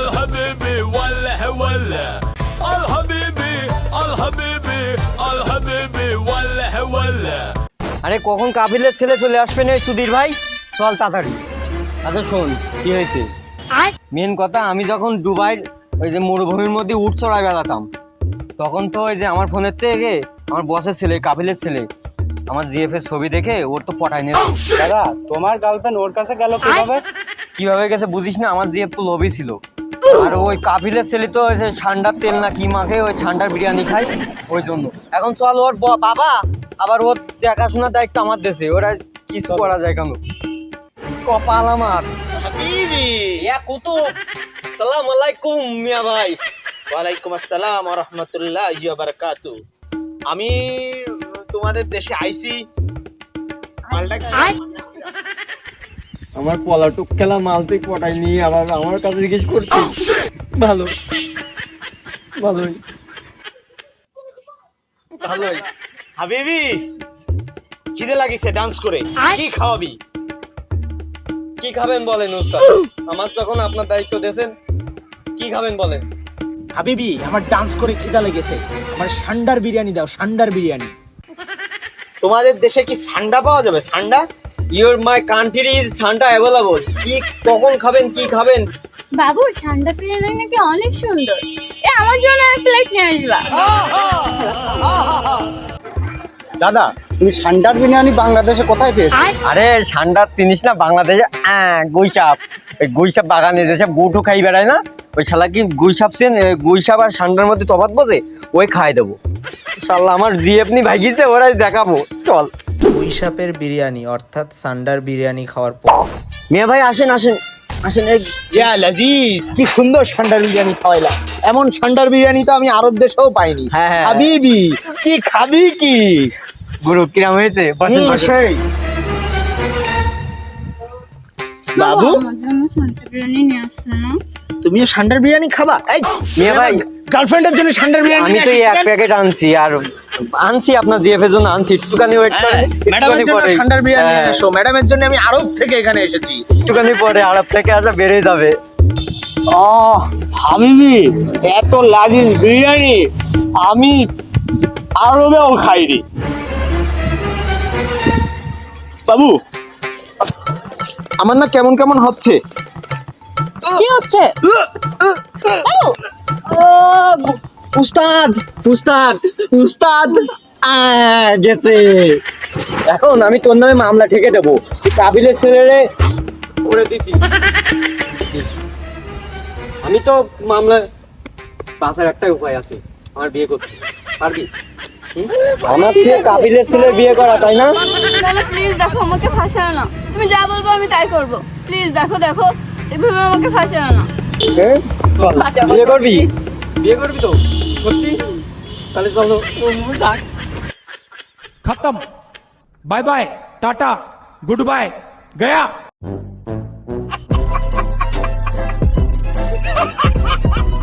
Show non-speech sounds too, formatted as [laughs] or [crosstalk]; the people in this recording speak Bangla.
الحبيبي ولا ولا الحبيبي الحبيبي الحبيبي ولا ولا আরে কখন কাবিলের ছেলে চলে আসবে না সুধীর ভাই চল তাড়াতাড়ি আচ্ছা শোন কি হয়েছে মেন কথা আমি যখন দুবাই ওই যে মরুভূমির মধ্যে উঠ চড়াই বেড়াতাম তখন তো ওই যে আমার ফোনের থেকে আমার বসের ছেলে কাবিলের ছেলে আমার জিএফ এর ছবি দেখে ওর তো পটাই নিয়েছে দাদা তোমার গার্লফ্রেন্ড ওর কাছে গেল কিভাবে কিভাবে গেছে বুঝিস না আমার জিএফ তো লোভই ছিল আর ওই কাপিলের ছেলে তো ওই যে ঠান্ডার তেল না কি মাখে ওই ঠান্ডার বিরিয়ানি খায় ওই জন্য। এখন চল ওর বাবা আবার ওর দেখাশোনার দায়িত্ব আমার দেশে ওরা কিছু করা যায় কেন? কপাল আমার। ইয়া কুতুব। সালাম আলাইকুম মিয়া ভাই। ওয়ালাইকুম আসসালাম ওয়া রাহমাতুল্লাহি ওয়া বারাকাতু আমি তোমাদের দেশে আইছি। আমার পলাটুক খেলা মাল তুই পটাই নিয়ে আবার আমার কাছে জিজ্ঞেস করছিস ভালো। ভালোই। ভালোই। হাবিবি খিদে লাগিছে ডান্স করে। কি খাওয়াবি? কি খাবেন বলেন উস্তাদ আমার যখন আপনার দায়িত্ব দিয়েছেন কি খাবেন বলেন? হাবিবি আমার ডান্স করে খিদা লেগেছে। আমার সান্ডার বিরিয়ানি দাও সান্ডার বিরিয়ানি। তোমাদের দেশে কি সান্ডা পাওয়া যাবে? সান্ডা? ইউর মাই কান্ট্রি ইজ ঠান্ডা অ্যাভেলেবল কি কখন খাবেন কি খাবেন? বাবু ঠান্ডা বিরিয়ানি নাকি অনেক সুন্দর। এ আমার জন্য এক প্লেট নিয়ে আসবা। দাদা তুমি সান্ডার বিরিয়ানি বাংলাদেশে কোথায় পেয়েছ? আরে ঠান্ডার জিনিস না বাংলাদেশে গুইসাপ। ওই গুইসাপ বাগানে যেসব গুটু খাই বেড়ায় না ওই শালা কি গুইসাপ সেন গুইসাপ আর ঠান্ডার মধ্যে তফাৎ বোঝে? ওই খাই দেবো। শালা আমার জিএফনি ভাগিছে ওরাই দেখাবো। চল। পুঁইশাপের বিরিয়ানি অর্থাৎ সান্ডার বিরিয়ানি খাওয়ার পর। মেয়ে ভাই আসেন আসেন আসেন ইয়া লাজিজ কি সুন্দর সান্ডার বিরিয়ানি খাওয়াইলা। এমন সান্ডার বিরিয়ানি তো আমি আরব দেশেও পাইনি। হ্যাঁ, হ্যাঁ। হাবিবি কি খাবি কি? গুরু কিরাম হয়েছে? বসেন বসেন। বাবু? তুমিও সান্ডার বিরিয়ানি খাবা? এই মেয়ে ভাই গার্লফ্রেন্ডের জন্য সান্ডার বিরিয়ানি আমি তো এই এক প্যাকেট আনছি আর আনছি আপনার জিএফ এর জন্য আনছি একটুখানি ওয়েট করেন ম্যাডামের জন্য সান্ডার বিরিয়ানি নিয়ে হ্যাঁ, এসো ম্যাডামের জন্য আমি আরব থেকে এখানে এসেছি। একটুখানি পরে আরব থেকে আসা বেড়ে যাবে। আহ হাবিবি এত লাজিজ বিরিয়ানি আমি আরবেও খাইনি। বাবু আমার না কেমন কেমন হচ্ছে? কি হচ্ছে? উস্তাদ উস্তাদ উস্তাদ গেছে। এখন আমি তোর নামে মামলা ঠেকে দেবো। কাবিলের ছেলেরে করে দিছি। আমি তো মামলা বাঁচার একটাই উপায় আছে। আমার বিয়ে করতে। পারবি? আমার থেকে কাবিলের ছেলে বিয়ে করা তাই না? প্লিজ দেখো আমাকে ফাঁসানো না। তুমি যা বলব আমি তাই করব। প্লিজ দেখো দেখো এভাবে আমাকে ফাঁসানো না। বিয়ে করবি? বিয়ে করবি তো সত্যি? তাহলে চলো খতম। Bye bye tata good bye Gaya. [laughs]